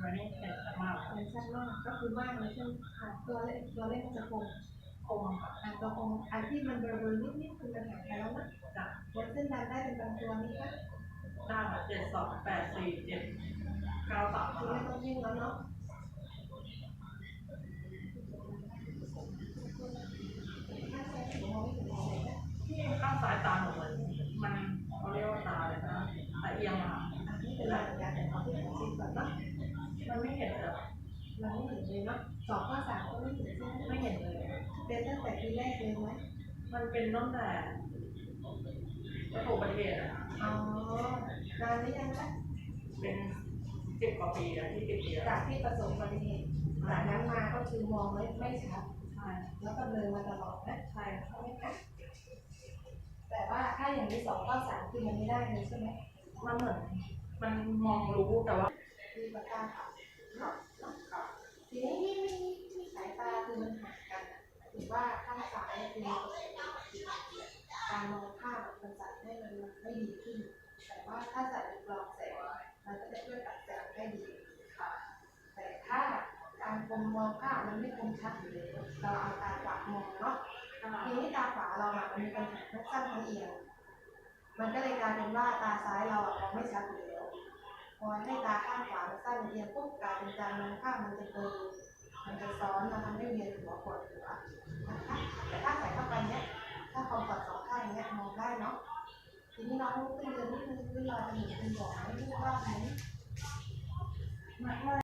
มันไม่เห็นมากเห็นชัดมากก็คือมากเลยใช่ไหมค่ะตัวเลขตัวเลขมันจะคงคมค่ะอันตัวคงอันที่มันเบลอๆนิดๆคือมันหายไปแล้วนะจ้ะบนเส้นดำได้เป็นบางตัวนี้ค่ะได้ค่ะเจ็ดสองแปดสี่เจ็ดเก้าสามคือไม่ต้องวิ่งแล้วเนาะถ้าใช้ถุงมองไม่ถึงไหนนะ ที่ข้างซ้ายตาหนูเหมือนมันเขาเรียกว่าตาเลยนะตาเอียงอะค่ะ อันนี้เป็นรายการแต่เอาที่ผมคิดก่อนเนาะ มันไม่เห็นเลย เราไม่เห็นเลยเนาะสองข้อสามก็ไม่เห็นใช่ไหมไม่เห็นเลยเป็นตั้งแต่ทีแรกเลยไหมมันเป็นตั้งแต่ประสบอุบัติเหตุอะอ๋อนานหรือยังคะเป็นสิบกว่าปีแล้วที่ติดเตียงจากที่ประสบอุบัติเหตุจากนั้นมาก็คือมองไม่ไม่ชัดใช่แล้วก็เลยมาตลอดนะใช่ค่ะใช่ไหมคะแต่ว่าถ้าอย่างที่สองข้อสามคือมันไม่ได้เลยใช่ไหมมันเหมือนมันมองรู้แต่ว่าคือปากกาขาวเนาะเนาะ ทีนี้ที่มีสายตาคือมันห่างกันอะถือว่าข้างซ้ายคือการมองภาพมันจัดให้มันไม่ดีขึ้น แต่ว่าถ้าใส่กรองแสงมันก็จะช่วยตัดแสงให้ดีค่ะ แต่ถ้าการคมมองภาพมันไม่คมชัดอยู่เลยเราเอาตาขวามองเนาะทีนี้ตาขวาเราอะมันมีปัญหาทั้งสั้นทั้งเอียงมันก็เลยกลายเป็นว่าตาซ้ายเราอะมองไม่ชัดอยู่แล้วพอให้ตาางขวามันสั้นเอียงปุ๊บกลายเป็นการมองภามมันจะเกิดมันจะซ้อนมันทำให้เวียนหัวปวดหัวนะคะแต่ถ้าใส่เข้าไปเนี้ยถ้าความฟอร์ตสองข้างเนี้ยมองได้เนาะทีนี้น้องลุกขึ้นเดินนิดนึงขึ้นรอยจมูกเป็นหยอกไม่รู้ว่าไหม